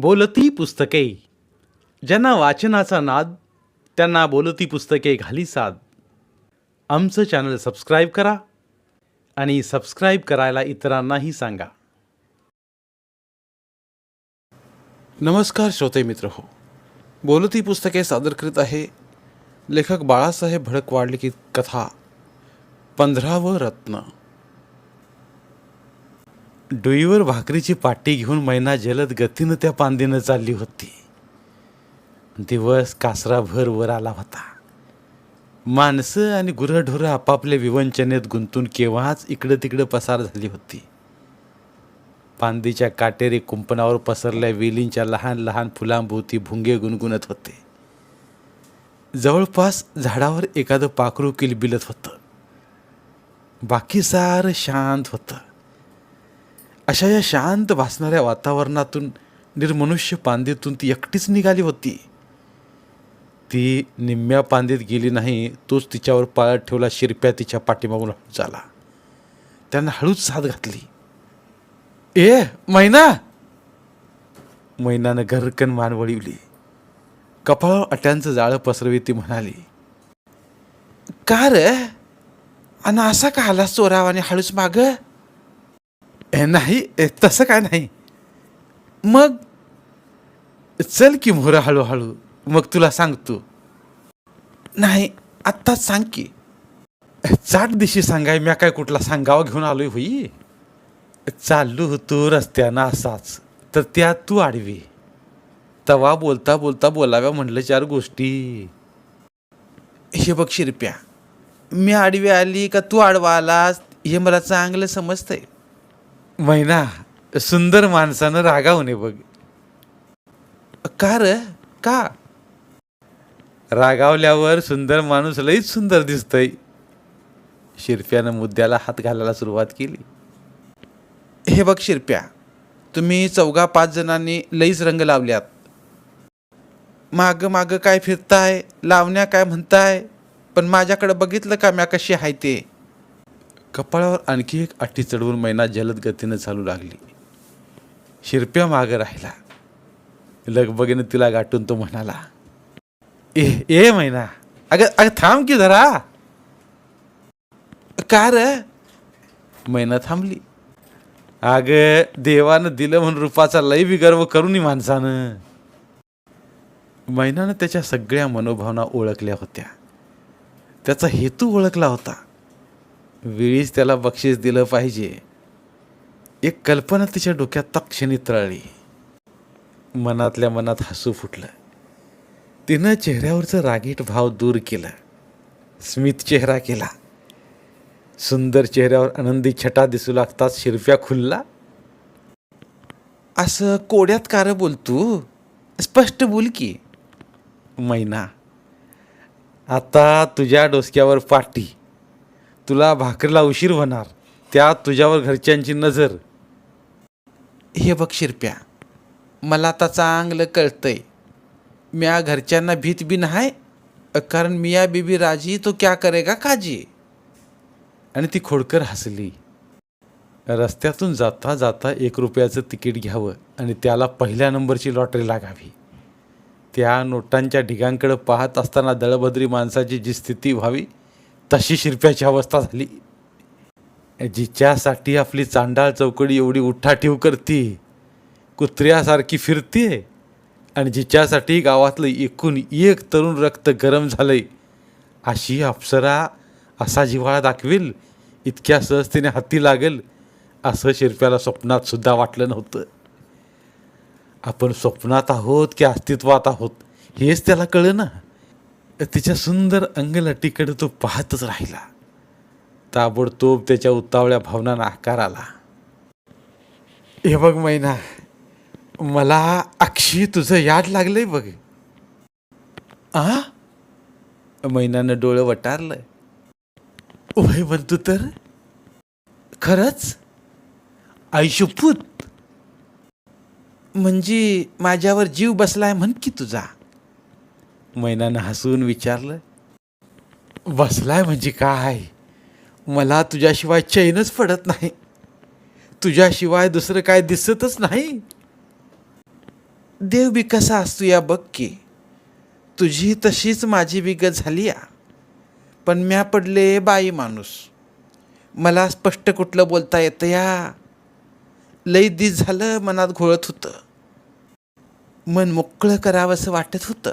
बोलती पुस्तके. ज्यांना वाचनाचा नाद त्यांना बोलती पुस्तके घाली साद. आमचं चॅनल सबस्क्राईब करा आणि सबस्क्राईब करायला इतरांनाही सांगा. नमस्कार श्रोते मित्र हो. बोलती पुस्तके सादर करीत आहे. लेखक बाळासाहेब भडक की कथा पंधरावं रत्न. डोईवर भाकरीची पाटी घेऊन मैना जलद गतीनं त्या पांदीनं चालली होती. दिवस कासराभर वर आला होता. माणसं आणि गुरंढोरं आपापल्या विवंचनेत गुंतून केव्हाच इकडं तिकडं पसार झाली होती. पांदीच्या काटेरी कुंपणावर पसरल्या वेलींच्या लहान लहान फुलांभोवती भुंगे गुणगुणत होते. जवळपास झाडावर एखादं पाखरू किलबिलत होतं. बाकी सारं शांत होतं. अशा या शांत भासणाऱ्या वातावरणातून निर्मनुष्य पांदेतून ती एकटीच निघाली होती. ती निम्म्या पांदेत गेली नाही तोच तिच्यावर पाळत ठेवला शिरप्या तिच्या पाठीमागून हळूच झाला. त्यानं हळूच साथ घातली. ए मैना! मैनानं घरकन मान वळिवली. कपाळावर अट्यांचं जाळं पसरवी ती म्हणाली का रे? आणि असा का आलास आणि हळूच मागं? नाही ए, तसं काय नाही. मग चल की मोहरं हळूहळू. मग तुला सांगतो. नाही आत्ताच सांग की. चाट दिशी सांगाय म्या काय कुठला सांगावा घेऊन आलोय होई. चाललो होतो रस्त्यानं असाच तर त्या तू आडवी. तवा बोलता बोलता बोलाव्या म्हणलं चार गोष्टी. हे बघ शिरप्या मी आडवी आली का तू आडवा आलास? हे मला चांगलं समजतंय. महिना सुंदर माणसानं रागावू नये बघ. का र? का? रागावल्यावर सुंदर माणूस लईच सुंदर दिसतंय. शिरप्यानं मुद्द्याला हात घालायला सुरुवात केली. हे बघ शिरप्या तुम्ही चौघा पाच जणांनी लईच रंग लावल्यात. माग माग काय फिरताय लावण्या काय म्हणताय पण माझ्याकडे बघितलं का म्या कशी आहे ते? कपाळावर आणखी एक आठी चढवून मैना जलद गतीनं चालू लागली. शिरप्या मागं राहिला. लगबगीनं तिला गाठून तो म्हणाला ए ए मैना अगं अगं थांब की जरा. का र? मैना थांबली. अग देवानं दिलं म्हणून रूपाचा लय बी गर्व माणसानं. मैनानं त्याच्या सगळ्या मनोभावना ओळखल्या होत्या. त्याचा हेतू ओळखला होता. वेळीच त्याला बक्षीस दिलं पाहिजे. एक कल्पना तिच्या डोक्यात तक्षणी तळली. मनातल्या मनात हसू फुटलं. तिनं चेहऱ्यावरचं रागीट भाव दूर केलं. स्मित चेहरा केला. सुंदर चेहऱ्यावर आनंदी छटा दिसू लागतात शिरप्या खुलला. असं कोड्यात कार बोलतू स्पष्ट बोल की. मैना आता तुझ्या डोसक्यावर पाटी. तुला भाकरीला उशीर होणार. त्यात तुझ्यावर घरच्यांची नजर. हे बघ शिरप्या मला आता चांगलं कळतंय. म्या घरच्यांना भीत बी नाही कारण मिया बीबी राजी तो क्या करेगा काजी? आणि ती खोडकर हसली. रस्त्यातून जाता जाता एक रुपयाचं तिकीट घ्यावं आणि त्याला पहिल्या नंबरची लॉटरी लागावी. त्या नोटांच्या ढिगांकडे पाहत असताना दळभद्री माणसाची जी स्थिती व्हावी तशी शिरप्याची अवस्था झाली. जिच्यासाठी आपली चांडाळ चौकडी एवढी उठाठीव करते कुत्र्यासारखी फिरते आणि जिच्यासाठी गावातलं एकूण एक तरुण रक्त गरम झालंय अशी अप्सरा असा जिव्हाळा दाखवेल इतक्या सहजतेने हाती लागेल असं शिरप्याला स्वप्नात सुद्धा वाटलं नव्हतं. आपण स्वप्नात आहोत की अस्तित्वात आहोत हेच त्याला कळलं ना तिच्या सुंदर अंगलटीकडे तो पाहतच राहिला. ताबडतोब त्याच्या उतावळ्या भावनांना आकार आला. हे बघ मैना मला अक्षी तुझं याद लागलंय बघ. आ? मैनानं डोळं वटारलं. वय म्हणतो तर. खरंच? आयुष्यपूत म्हणजे माझ्यावर जीव बसलाय म्हण की तुझा. मैनानं हसून विचारलं बसलाय म्हणजे काय? मला तुझ्याशिवाय चैनच पडत नाही. तुझ्याशिवाय दुसरं काय दिसतच नाही. देव बी कसा असतो या बघ की. तुझी तशीच माझी विगत झाली या पण म्या पडले बाई माणूस. मला स्पष्ट कुठलं बोलता येतं या लई दिस झालं मनात घोळत होतं. मन मोकळं करावंसं वाटत होतं.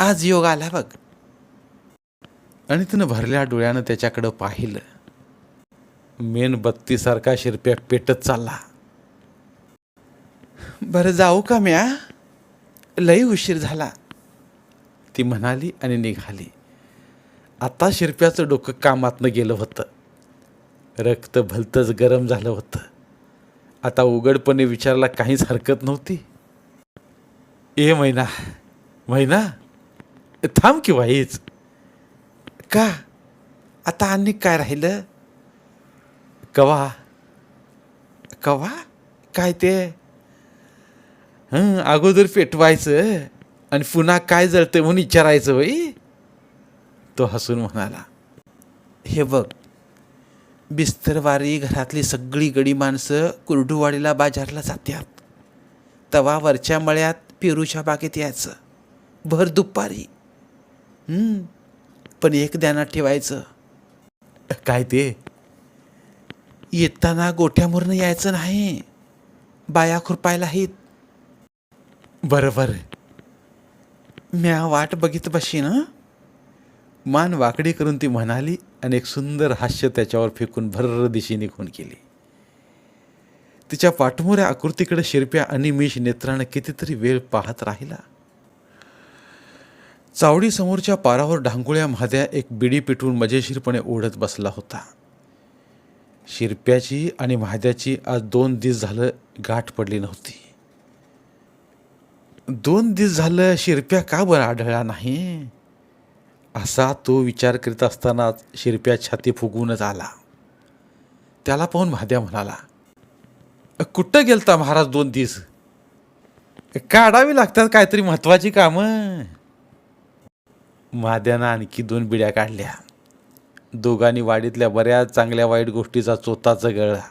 आज योग आला बघ. आणि तिनं भरल्या डोळ्यानं त्याच्याकडं पाहिलं. मेणबत्तीसारखा शिरप्या पेटत चालला. बरं जाऊ का म्या? लई उशीर झाला. ती म्हणाली आणि निघाली. आता शिरप्याचं डोकं कामातनं गेलं होतं. रक्त भलतंच गरम झालं होतं. आता उघडपणे विचारायला काहीच हरकत नव्हती. ए मैना मैना थांब की वाईच का? आता आणि काय राहिलं? कवा? कवा? काय ते? हं अगोदर पेटवायचं आणि पुन्हा काय जळतं म्हणून विचारायचं बाई. तो हसून म्हणाला हे बघ बिस्तरवारी घरातली सगळी गडी माणसं कुर्डुवाडीला बाजारला जात्यात. तवा वरच्या मळ्यात पेरूच्या बागेत यायचं. भर दुपारी. पण एक ध्यानात ठेवायचं. काय ते? येताना गोठ्यामोरनं यायचं नाही. बाया खुरपायला आहेत. बरं बरं. म्या वाट बघित बशी ना मान वाकडी करून ती म्हणाली आणि एक सुंदर हास्य त्याच्यावर फेकून भर्र दिशी निघून गेली तिच्या पाठमोऱ्या आकृतीकडे शिरप्या अनिमिष नेत्रानं कितीतरी वेळ पाहत राहिला. चावडी समोरच्या पारावर ढांगुळ्या महाद्या एक बिडी पिटून मजेशीरपणे ओढत बसला होता. शिरप्याची आणि महाद्याची आज दोन दिवस झालं गाठ पडली नव्हती. दोन दिवस झालं शिरप्या का बरं आढळला नाही? असा तो विचार करीत असतानाच शिरप्या छाती फुगूनच आला. त्याला पाहून महाद्या म्हणाला कुठं गेलता महाराज दोन दिवस काढावी लागतात काहीतरी महत्वाची कामं. महाद्यानं आणखी दोन बिड्या काढल्या. दोघांनी वाडीतल्या बऱ्याच चांगल्या वाईट गोष्टीचा चोताचा गळला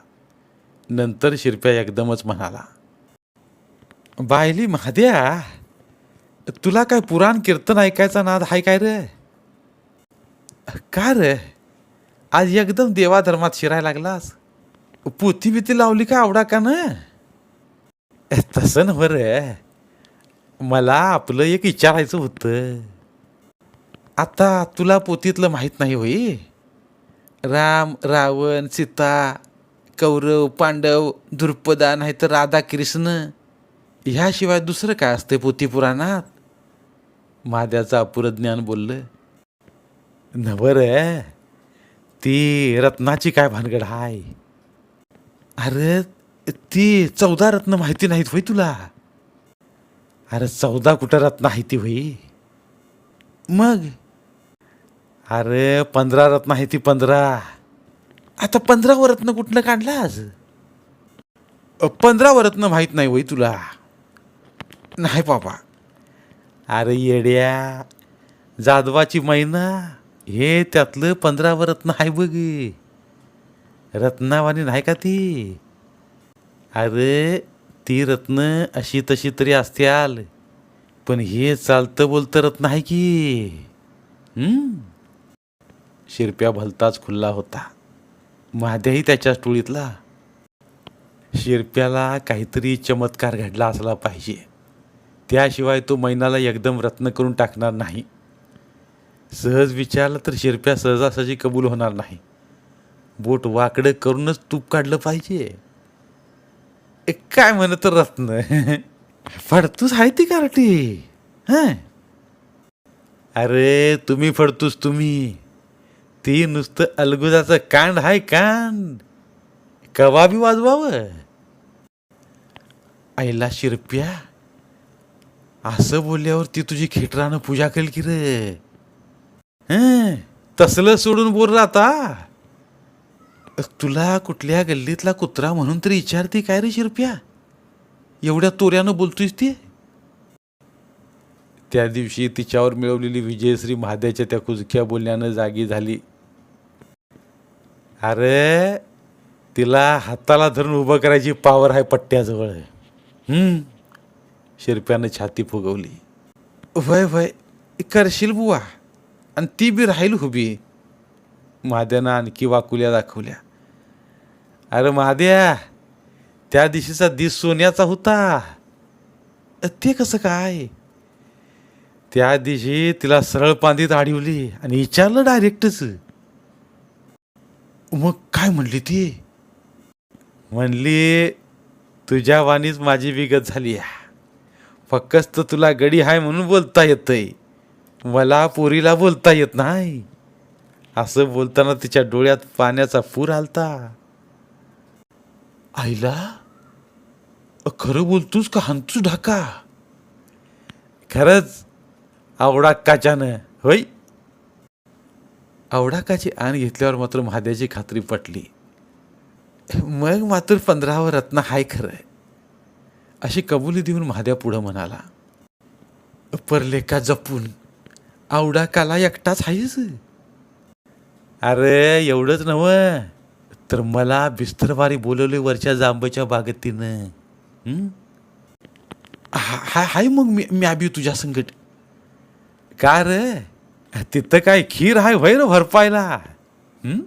नंतर शिरप्या एकदमच म्हणाला बायली महाद्या तुला काय पुराण कीर्तन ऐकायचा नाद हाय काय रे? का रे? आज एकदम देवाधर्मात शिरायला लागलास. पोथी बिती लावली का आवडा का ना? तसं नव्ह रे. मला आपलं एक विचारायचं होतं. आता तुला पोतीतलं माहीत नाही होई? राम रावण सीता कौरव पांडव द्रुपदा नाहीतर राधा कृष्ण ह्याशिवाय दुसरं काय असतं पोती पुराणात? माद्याचं अपुरं ज्ञान बोललं नवर ती रत्नाची काय भानगड हाय? अरे ती चौदा रत्न माहिती नाहीत होई तुला? अरे चौदा कुठं रत्न आहे ती होई? मग? अरे पंधरा रत्न आहे ती पंधरा. आता पंधरावं रत्न कुठनं आज पंधरावं रत्न माहीत नाही वय तुला. नाही बाबा. अरे येड्या जाधवाची मैना हे त्यातलं पंधरावं रत्न आहे बघ. रत्नावानी नाही का ती? अरे ती रत्न अशी तशी तरी असत्याल. पण हे चालतं बोलतं रत्न आहे की. हम्म? शिरप्या भलताच खुल्ला होता. महाद्याही त्याच्याच टोळीतला. शिरप्याला काहीतरी चमत्कार घडला असला पाहिजे. त्याशिवाय तो मैनाला एकदम रत्न करून टाकणार नाही. सहज विचारलं तर शिरप्या सहजासहजी कबूल होणार नाही. बोट वाकडं करूनच तूप काढलं पाहिजे. एक काय म्हणत रत्न? फडतूस आहे ती कार्टी हं? अरे तुम्ही फडतूस तुम्ही. ते नुसतं अलगुदाचं कांड हाय कांड. कवाबी वाजवावं. आईला शिरप्या. असं बोलल्यावर ती तुझी खेटरानं पूजा करेल की रे. हं? तसलं सोडून बोल राहता तुला कुठल्या गल्लीतला कुत्रा म्हणून तरी विचारते काय रे शिरप्या? एवढ्या तोऱ्यानं बोलतोयस ती? त्या दिवशी तिच्यावर मिळवलेली विजयश्री महाद्याच्या त्या कुजक्या बोलण्यानं जागी झाली. अरे तिला हाताला धरून उभं करायची पावर आहे पट्ट्याजवळ. शिरप्यानं छाती फुगवली. वय वय करशील बुवा. आणि ती बी राहील हुबी महाद्यानं आणखी वाकुल्या दाखवल्या. अरे महाद्या त्या दिशेचा दिस सोन्याचा होता. ते कसं काय? त्या दिवशी तिला सरळ पांदीत आढिवली आणि विचारलं डायरेक्टच मग काय म्हणली ती? म्हणली तुझ्या वाणीच माझी विगत झाली आहे. फक्त तुला गडी आहे म्हणून बोलता येतंय. मला पोरीला बोलता येत नाही. असं बोलताना तिच्या डोळ्यात पाण्याचा पूर आलता. आईला खरं बोलतोस का? हंतूस ढाका? खरंच आवडाक्काच्यानं. होय? आवडाकाची आण घेतल्यावर मात्र महाद्याची खात्री पटली. मग मात्र पंधरावं रत्न हाय खरं अशी कबुली देऊन महाद्या पुढं म्हणाला परलेका जपून? आवडाकाला एकटाच आहेस अरे एवढंच नव तर मला बिस्तरवारी बोलवले वरच्या जांबाच्या बागतीनं. हाय हाय मग मी मी आबी तुझ्या संकट का रे? तिथं काय खीर हाय वैर भरपायला? हं?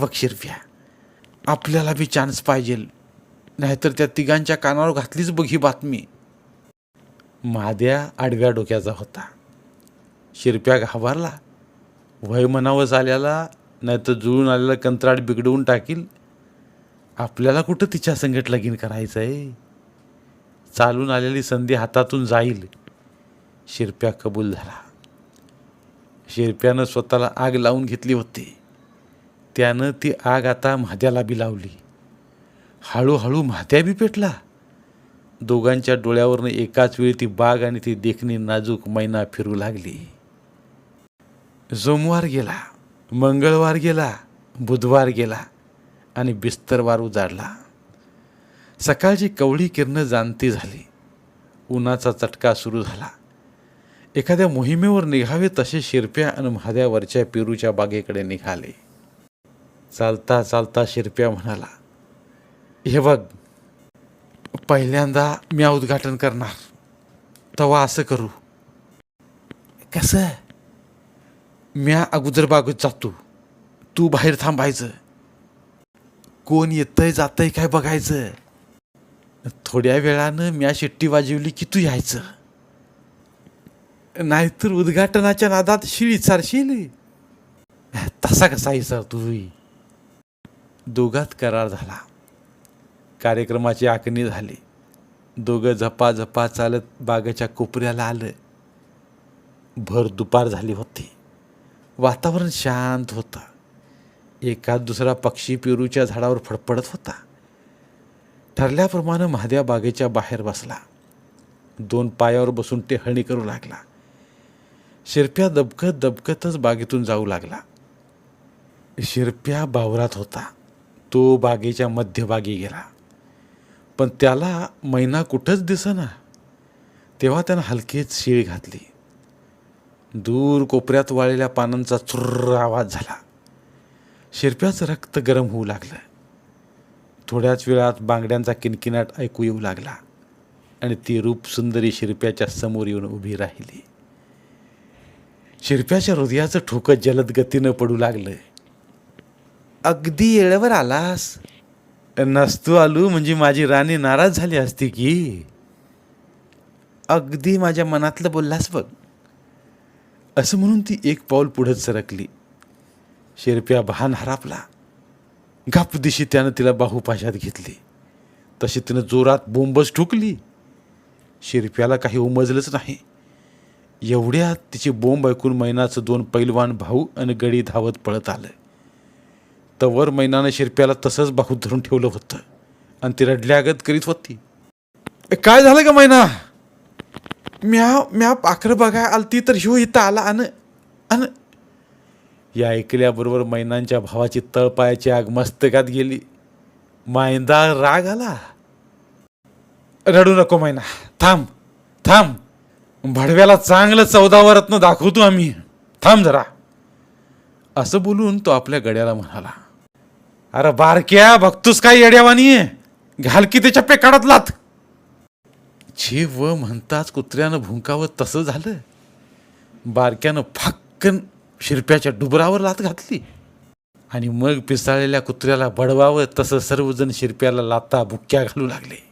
बघ शिरप्या आपल्याला बी चान्स पाहिजे. नाहीतर त्या तिघांच्या कानावर घातलीच बघ ही बातमी. महाद्या आडव्या डोक्याचा होता. शिरप्या घाबरला. वय मनावं आल्याला नाहीतर जुळून आलेला कंत्राट बिघडवून टाकील. आपल्याला कुठं तिच्या संगत लगीन करायचं आहे चालून आलेली संधी हातातून जाईल. शिरप्या कबूल झाला. शेरप्यानं स्वतःला आग लावून घेतली होती. त्यानं ती आग आता म्हाद्याला बी लावली. हळूहळू म्हाद्या बी पेटला. दोघांच्या डोळ्यावरनं एकाच वेळी ती बाग आणि ती देखणी नाजूक मैना फिरू लागली. सोमवार गेला मंगळवार गेला बुधवार गेला आणि बिस्तरवार उजाडला. सकाळची कवळी किरणं जाणती झाली. उन्हाचा चटका सुरू झाला. एखाद्या मोहिमेवर निघावे तसे शिरप्या आणि महाद्यावरच्या पेरूच्या बागेकडे निघाले. चालता चालता शिरप्या म्हणाला हे बघ पहिल्यांदा मी उद्घाटन करणार. तेव्हा असं करू. कसं? म्या अगोदर बागेत जातो. तू बाहेर थांबायचं. कोण येतंय जातंय काय बघायचं? थोड्या वेळानं म्या शिट्टी वाजवली की तू यायचं. नाहीतर उद्घाटनाच्या नादात शिळी विचारशील तसा कसा आहे सर तू दोघात करार झाला. कार्यक्रमाची आखणी झाली. दोघं झपा झपा चालत बागेच्या कोपऱ्याला आलं. भर दुपार झाली होती. वातावरण शांत होतं. एकाच दुसरा पक्षी पेरूच्या झाडावर फडफडत होता. ठरल्याप्रमाणे महाद्या बागेच्या बाहेर बसला. दोन पायावर बसून टेहळणी करू लागला. शिरप्या दबकत दबकतच बागेतून जाऊ लागला. शिरप्या बावरात होता. तो बागेच्या मध्यभागी गेला. पण त्याला मैना कुठंच दिसना. तेव्हा त्यानं हलकीच शिळ घातली. दूर कोपऱ्यात वाळलेल्या पानांचा चुर्र आवाज झाला. शिरप्याचं रक्त गरम होऊ लागलं. थोड्याच वेळात बांगड्यांचा किनकिनाट ऐकू येऊ लागला आणि ती रूप सुंदरी शिरप्याच्या समोर येऊन उभी राहिली. शिरप्याच्या हृदयाचं ठोकं जलद गतीनं पडू लागलं अगदी येळेवर आलास. नसतो आलो म्हणजे माझी राणी नाराज झाली असती की. अगदी माझ्या मनातलं बोललास बघ. असं म्हणून ती एक पाऊल पुढंच सरकली. शिरप्या भान हरापला. गप दिशी त्यानं तिला बाहुपाशात घेतली. तशी तिनं जोरात बोंबच ठुकली. शिरप्याला काही उमजलंच नाही. एवढ्या तिची बोंब ऐकून मैनाचं दोन पैलवान भाऊ आणि गडी धावत पळत आलं. तवर मैनानं शिरप्याला तसंच बाहूत धरून ठेवलं होतं. आणि ती रडल्यागत करीत होती. काय झालं का मैना? म्या म्या पाखरं बघाय आलती तर ह्यो इथं आला अन अन. या ऐकल्याबरोबर मैनांच्या भावाची तळपायाची आग मस्तकात गेली. मायंदा राग आला. रडू नको मैना थांब थांब. भडव्याला चांगलं चौदावं रत्न दाखवतो आम्ही. थांब जरा. असं बोलून तो आपल्या गड्याला म्हणाला अरे बारक्या बघतोस काय येड्यावानी? घाल की त्याच्या पेकाडात लात. छे व म्हणताच कुत्र्यानं भुंकावं तसं झालं. बारक्यानं फाक्कन शिरप्याच्या डुबरावर लात घातली. आणि मग पिसाळलेल्या कुत्र्याला बडवावं तसं सर्वजण शिरप्याला लाता बुक्क्या घालू लागले.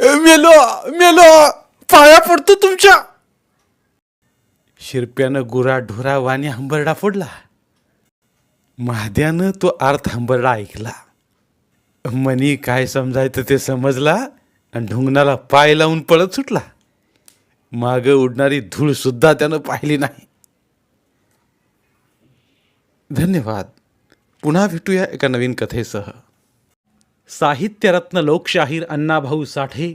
मेलो मेलो! पाया पडतो तुमच्या. शिरप्यानं गुरा ढोरा वाणी हंबरडा फोडला. महाद्यानं तो अर्थ हंबरडा ऐकला. मनी काय समजायचं ते समजला आणि ढुंगणाला पाय लावून पळत सुटला. माग उडणारी धूळ सुद्धा त्यानं पाहिली नाही. धन्यवाद. पुन्हा भेटूया एका नवीन कथेसह. साहित्यरत्न लोकशाहीर अण्णाभाऊ साठे